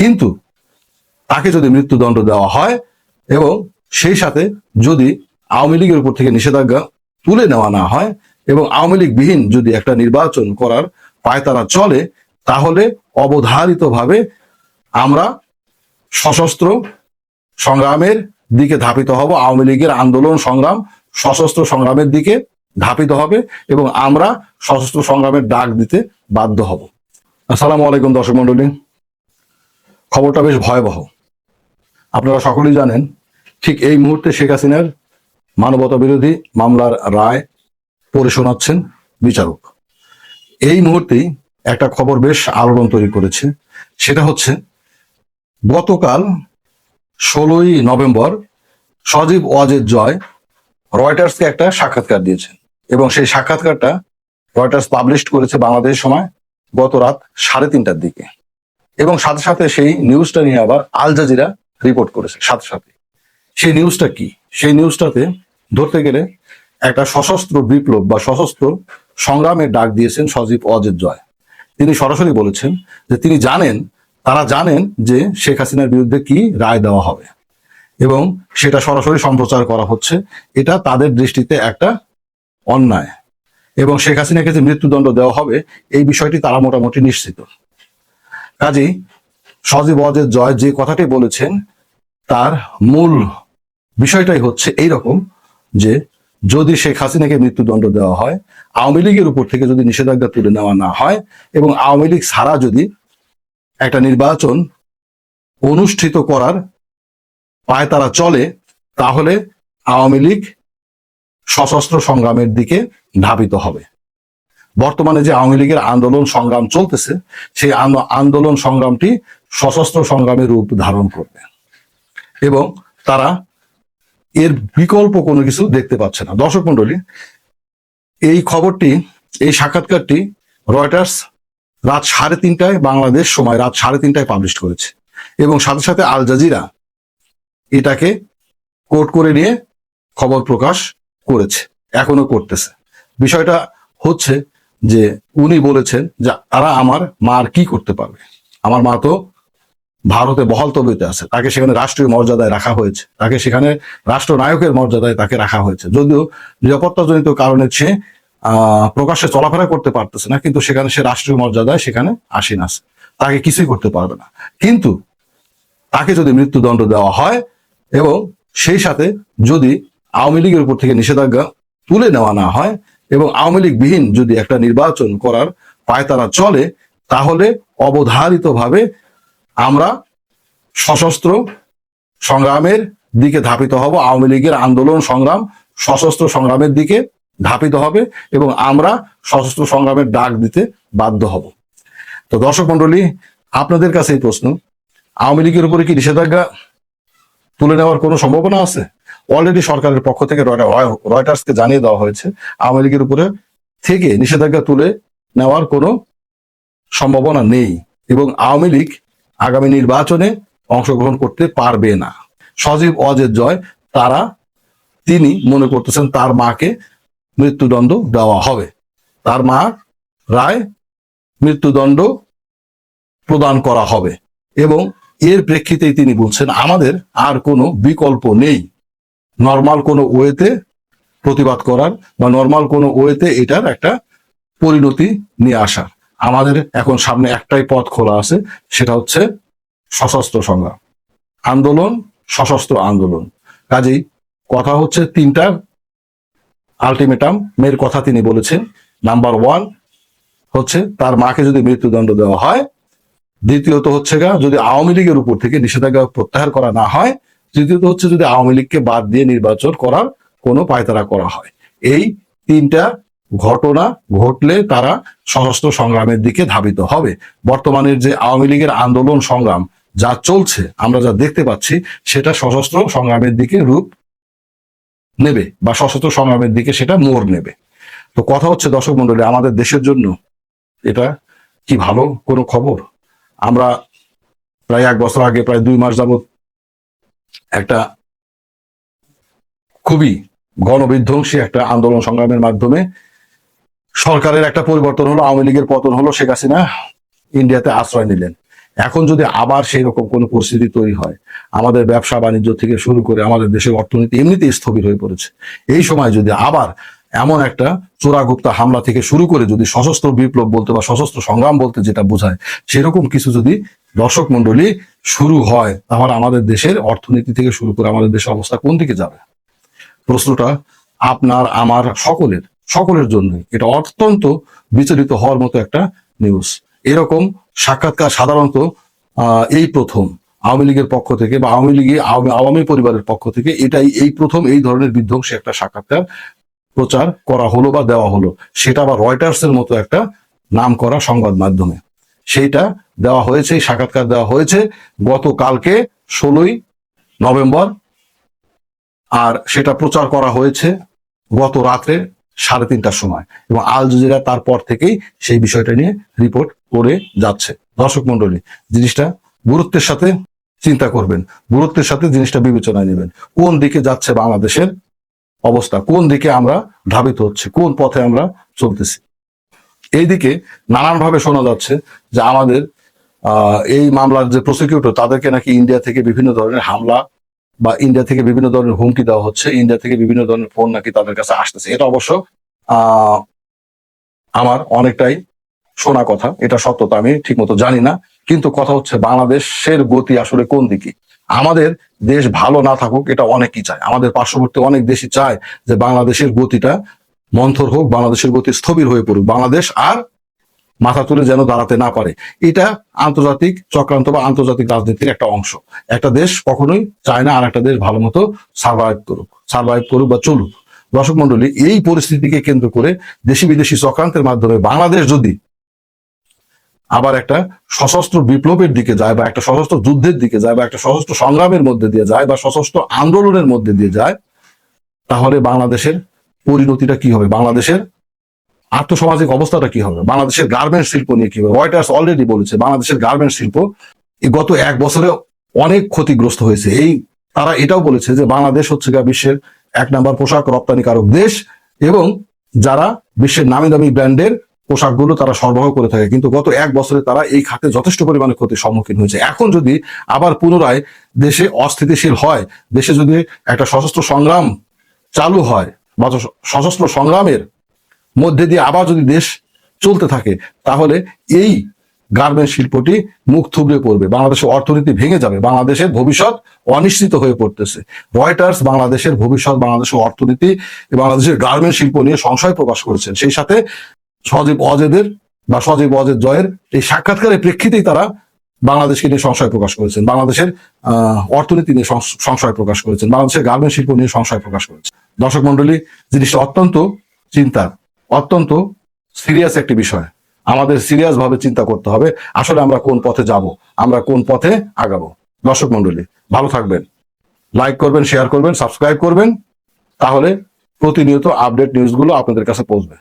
কিন্তু তাকে যদি মৃত্যুদণ্ড দেওয়া হয় এবং সেই সাথে যদি আওয়ামী লীগের উপর থেকে নিষেধাজ্ঞা তুলে নেওয়া না হয় এবং আওয়ামী লীগ বিহীন যদি একটা নির্বাচন করার পায়তারা চলে, তাহলে অবধারিতভাবে আমরা সশস্ত্র সংগ্রামের দিকে ধাপিত হব, আওয়ামী লীগের আন্দোলন সংগ্রাম সশস্ত্র সংগ্রামের দিকে ধাপিত হবে এবং আমরা সশস্ত্র সংগ্রামের ডাক দিতে বাধ্য হব। আসসালামু আলাইকুম দর্শক মন্ডলী খবরটা বেশ ভয়াবহ। আপনারা সকলেই জানেন, ঠিক এই মুহূর্তে শেখ হাসিনার মানবতা বিরোধী মামলার রায় পড়ে শোনাচ্ছেন বিচারক। এই মুহূর্তেই একটা খবর বেশ আলোড়ন তৈরি করেছে, সেটা হচ্ছে গতকাল ষোলোই নভেম্বর সজীব ওয়াজেদ জয় রয়টার্সকে একটা সাক্ষাৎকার দিয়েছেন এবং সেই সাক্ষাৎকারটা রয়টার্স পাবলিশ করেছে বাংলাদেশ সময় গত রাত সাড়ে তিনটার দিকে। এবং সাথে সাথে সেই নিউজটা নিয়ে আবার আল জাজিরা রিপোর্ট করেছে, সাথে সাথে। সেই নিউজটা কি? সেই নিউজটাতে ধরতে গেলে একটা সশস্ত্র বিপ্লব বা সশস্ত্র সংগ্রামের ডাক দিয়েছেন সজীব অজিত জয়। তিনি সরাসরি বলেছেন যে তিনি জানেন, তারা জানেন যে শেখ হাসিনার বিরুদ্ধে কি রায় দেওয়া হবে এবং সেটা সরাসরি সম্প্রচার করা হচ্ছে। এটা তাদের দৃষ্টিতে একটা অন্যায়। এবং শেখ হাসিনাকে যে মৃত্যুদণ্ড দেওয়া হবে, এই বিষয়টি তারা মোটামুটি নিশ্চিত। কাজেই সজীব অজের জয় যে কথাটি বলেছেন, তার মূল বিষয়টাই হচ্ছে এই রকম যে যদি শেখ হাসিনাকে মৃত্যুদণ্ড দেওয়া হয়, আওয়ামী লীগের উপর থেকে যদি নিষেধাজ্ঞা তুলে নেওয়া না হয় এবং আওয়ামী লীগ ছাড়া যদি একটা নির্বাচন অনুষ্ঠিত করার পায় তারা চলে, তাহলে আওয়ামী লীগ সশস্ত্র সংগ্রামের দিকে ধাবিত হবে। বর্তমানে যে আওয়ামী লীগের আন্দোলন সংগ্রাম চলতেছে, সেই আন্দো- আন্দোলন সংগ্রামটি সশস্ত্র সংগ্রামের রূপ ধারণ করবে। এবং তারা এর বিকল্প কোনো কিছু দেখতে পাচ্ছে না। দর্শক মন্ডলী এই খবরটি, এই সাক্ষাৎকারটি রয়টার্স রাত সাড়ে তিনটায় বাংলাদেশ সময় রাত সাড়ে তিনটায় পাবলিশ করেছে। এবং সাথে সাথে আল জাজিরা এটাকে কোট করে নিয়ে খবর প্রকাশ করেছে। এখনও করতেছে। বিষয়টা হচ্ছে যে উনি বলেছেন যে তারা আমার মার কি করতে পারবে? আমার মা তো ভারতে বহাল তবিতে আছে। তাকে সেখানে রাষ্ট্রীয় মর্যাদায় রাখা হয়েছে। তাকে সেখানে রাষ্ট্রনায়কের মর্যাদায় তাকে রাখা হয়েছে। যদিও নিরাপত্তাজনিত কারণে সে প্রকাশ্যে চলাফেরা করতে পারতেছে না, কিন্তু সেখানে সে রাষ্ট্রীয় মর্যাদায় সেখানে আসীন আছে তাকে কিছুই করতে পারবে না। কিন্তু তাকে যদি মৃত্যুদণ্ড দেওয়া হয় এবং সেই সাথে যদি আওয়ামী লীগের উপর থেকে নিষেধাজ্ঞা তুলে নেওয়া না হয় এবং আওয়ামী লীগ বিহীন যদি একটা নির্বাচন করার পায়তারা চলে, তাহলে অবধারিতভাবে আমরা সশস্ত্র সংগ্রামের দিকে ধাপিত হব, আওয়ামী লীগের আন্দোলন সংগ্রাম সশস্ত্র সংগ্রামের দিকে ধাপিত হবে এবং আমরা সশস্ত্র সংগ্রামের ডাক দিতে বাধ্য হব। তো দর্শক মন্ডলী আপনাদের কাছে এই প্রশ্ন, আওয়ামী লীগের উপরে কি নিষেধাজ্ঞা তুলে নেওয়ার কোনো সম্ভাবনা আছে? অলরেডি সরকারের পক্ষ থেকে রয়টা- রয়টার্সকে জানিয়ে দেওয়া হয়েছে। আওয়ামী লীগের উপরে থেকে নিষেধাজ্ঞা তুলে নেওয়ার কোনো সম্ভাবনা নেই এবং আওয়ামী লীগ আগামী নির্বাচনে অংশগ্রহণ করতে পারবে না। সজীব অজের জয়, তারা, তিনি মনে করতেছেন তার মাকে মৃত্যুদণ্ড দেওয়া হবে। তার মা রায় মৃত্যুদণ্ড প্রদান করা হবে এবং এর প্রেক্ষিতেই তিনি বলছেন, আমাদের আর কোনো বিকল্প নেই। নর্মাল কোনো ওয়েতে প্রতিবাদ করার বা নর্মাল কোনো ওয়েতে এটার একটা পরিণতি নিয়ে আসার। আমাদের এখন সামনে একটাই পথ খোলা আছে, সেটা হচ্ছে সশস্ত্র সংগ্রাম। আন্দোলন, সশস্ত্র আন্দোলন। কাজেই কথা হচ্ছে তিনটা আলটিমেটাম মেয়ের কথা তিনি বলেছেন। নাম্বার ওয়ান হচ্ছে তার মাকে যদি মৃত্যুদণ্ড দেওয়া হয়। দ্বিতীয়ত হচ্ছে গা, যদি আওয়ামী লীগের উপর থেকে নিষেধাজ্ঞা প্রত্যাহার করা না হয় তৃতীয়ত হচ্ছে যদি আওয়ামী লীগকে বাদ দিয়ে নির্বাচন করার কোনো পায়তারা করা হয়। এই তিনটা ঘটনা ঘটলে তারা সশস্ত্র সংগ্রামের দিকে ধাবিত হবে। বর্তমানের যে আওয়ামী লীগের আন্দোলন সংগ্রাম যা চলছে, আমরা যা দেখতে পাচ্ছি, সেটা সশস্ত্র সংগ্রামের দিকে রূপ নেবে বা সশস্ত্র সংগ্রামের দিকে সেটা মোড় নেবে। তো কথা হচ্ছে, দর্শক মন্ডলী আমাদের দেশের জন্য এটা কি ভালো কোনো খবর? আমরা প্রায় এক বছর আগে, প্রায় দুই মাস যাবত একটা খুবই গণবিধ্বংসী একটা আন্দোলন সংগ্রামের মাধ্যমে সরকারের একটা পরিবর্তন হলো, আওয়ামী লীগের পতন হলো, শেখ হাসিনা ইন্ডিয়াতে আশ্রয় নিলেন। এখন যদি আবার সেই রকম কোনো পরিস্থিতি তৈরি হয়, আমাদের ব্যবসা বাণিজ্য থেকে শুরু করে আমাদের দেশের অর্থনীতি এমনিতেই স্থবির হয়ে পড়েছে। এই সময় যদি আবার এমন একটা চোরাগুপ্তা হামলা থেকে শুরু করে যদি সশস্ত্র বিপ্লব বলতে বা সশস্ত্র সংগ্রাম বলতে যেটা বোঝায়, সেরকম কিছু যদি দর্শক মন্ডলী শুরু হয় তাহলে আমাদের দেশের অর্থনীতি থেকে শুরু করে আমাদের দেশের অবস্থা কোন দিকে যাবে? প্রশ্নটা আপনার, আমার, সকলের সকলের জন্য এটা অত্যন্ত বিচলিত হওয়ার মতো একটা নিউজ এরকম সাক্ষাৎকার সাধারণত এই প্রথম আওয়ামী লীগের পক্ষ থেকে বা আওয়ামী লীগে আওয়ামী পরিবারের পক্ষ থেকে এটাই, এই প্রথম, এই ধরনের বিধ্বংসী একটা সাক্ষাৎকার প্রচার করা হলো বা দেওয়া হলো। সেটা আবার রয়টার্স এর মতো একটা নাম করা সংবাদ মাধ্যমে। সেইটা দেওয়া হয়েছে, সাক্ষাৎকার দেওয়া হয়েছে গতকালকে ষোলোই নভেম্বর। আর সেটা প্রচার করা হয়েছে গত রাত্রে সাড়ে তিনটার সময়। এবং আল জাজিরা তারপর থেকেই সেই বিষয়টা নিয়ে রিপোর্ট করে যাচ্ছে। দর্শক মন্ডলী জিনিসটা গুরুত্বের সাথে চিন্তা করবেন। গুরুত্বের সাথে জিনিসটা বিবেচনায় নেবেন। কোন দিকে যাচ্ছে বাংলাদেশের অবস্থা? কোন দিকে আমরা ধাবিত হচ্ছে? কোন পথে আমরা চলতেছি? এইদিকে নানানভাবে শোনা যাচ্ছে যে আমাদের এই মামলার যে প্রসিকিউটর তাদেরকে নাকি ইন্ডিয়া থেকে বিভিন্ন ধরনের হামলা বা ইন্ডিয়া থেকে বিভিন্ন ধরনের হুমকি দেওয়া হচ্ছে ইন্ডিয়া থেকে বিভিন্ন ধরনের ফোন নাকি তাদের কাছে আসতেছে। এটা অবশ্য আমার অনেকটাই শোনা কথা, এটা সত্যতা, আমি ঠিকমতো জানি না। কিন্তু কথা হচ্ছে বাংলাদেশের গতি আসলে কোন দিকে? আমাদের দেশ ভালো না থাকুক, এটা অনেকেই চায়। আমাদের পার্শ্ববর্তী অনেক দেশই চায় যে বাংলাদেশের গতিটা মন্থর হোক, বাংলাদেশের গতি স্থবির হয়ে পড়ুক। বাংলাদেশ আর মাথা তুলে যেন দাঁড়াতে না পারে। এটা আন্তর্জাতিক চক্রান্ত বা আন্তর্জাতিক রাজনীতির একটা অংশ। একটা দেশ কখনোই চায় না আর একটা দেশ ভালো মতো সার্ভাইভ করুক সার্ভাইভ করুক বা চলুক। দর্শক মন্ডলী এই পরিস্থিতিকে কেন্দ্র করে দেশি বিদেশি চক্রান্তের মাধ্যমে বাংলাদেশ যদি আবার একটা সশস্ত্র বিপ্লবের দিকে যায় বা একটা সশস্ত্র যুদ্ধের দিকে যায় বা একটা সশস্ত্র সংগ্রামের মধ্যে দিয়ে যায় বা সশস্ত্র আন্দোলনের মধ্যে দিয়ে যায়, তাহলে বাংলাদেশের পরিণতিটা কি হবে? বাংলাদেশের আর্থসামাজিক অবস্থাটা কি হবে? বাংলাদেশের গার্মেন্টস শিল্প নিয়ে কি হবে? রয়টার্স অলরেডি বলেছে, বাংলাদেশের গার্মেন্টস শিল্প গত এক বছরে অনেক ক্ষতিগ্রস্ত হয়েছে। এই তারা এটাও বলেছে যে বাংলাদেশ হচ্ছে বিশ্বের এক নাম্বার পোশাক রপ্তানিকারক দেশ এবং যারা বিশ্বের নামি দামি ব্র্যান্ডের পোশাকগুলো তারা সরবরাহ করে থাকে। কিন্তু গত এক বছরে তারা এই খাতে যথেষ্ট পরিমাণে ক্ষতির সম্মুখীন হয়েছে। এখন যদি আবার পুনরায় দেশে অস্থিতিশীল হয়, দেশে যদি একটা সশস্ত্র সংগ্রাম চালু হয় বা সশস্ত্র সংগ্রামের মধ্যে দিয়ে আবার যদি দেশ চলতে থাকে, তাহলে এই গার্মেন্ট শিল্পটি মুখ থুবড়ে পড়বে, বাংলাদেশের অর্থনীতি ভেঙে যাবে, বাংলাদেশের ভবিষ্যৎ অনিশ্চিত হয়ে পড়তেছে। রয়টার্স বাংলাদেশের ভবিষ্যৎ, বাংলাদেশের অর্থনীতি, বাংলাদেশের গার্মেন্ট শিল্প নিয়ে সংশয় প্রকাশ করেছেন। সেই সাথে সজীব অজেদের বা সজীব অজেদ জয়ের এই সাক্ষাৎকারের প্রেক্ষিতেই তারা বাংলাদেশকে নিয়ে সংশয় প্রকাশ করেছেন, বাংলাদেশের অর্থনীতি নিয়ে সংশয় প্রকাশ করেছেন, বাংলাদেশের গার্মেন্ট শিল্প নিয়ে সংশয় প্রকাশ করেছেন। দর্শক মন্ডলী জিনিসটা অত্যন্ত চিন্তার। অত্যন্ত সিরিয়াস একটি বিষয়। আমাদের সিরিয়াস ভাবে চিন্তা করতে হবে, আসলে আমরা কোন পথে যাব, আমরা কোন পথে আগাবো। দর্শক মন্ডলী ভালো থাকবেন। লাইক করবেন শেয়ার করবেন সাবস্ক্রাইব করবেন, তাহলে প্রতিনিয়ত আপডেট নিউজগুলো আপনাদের কাছে পৌঁছবে।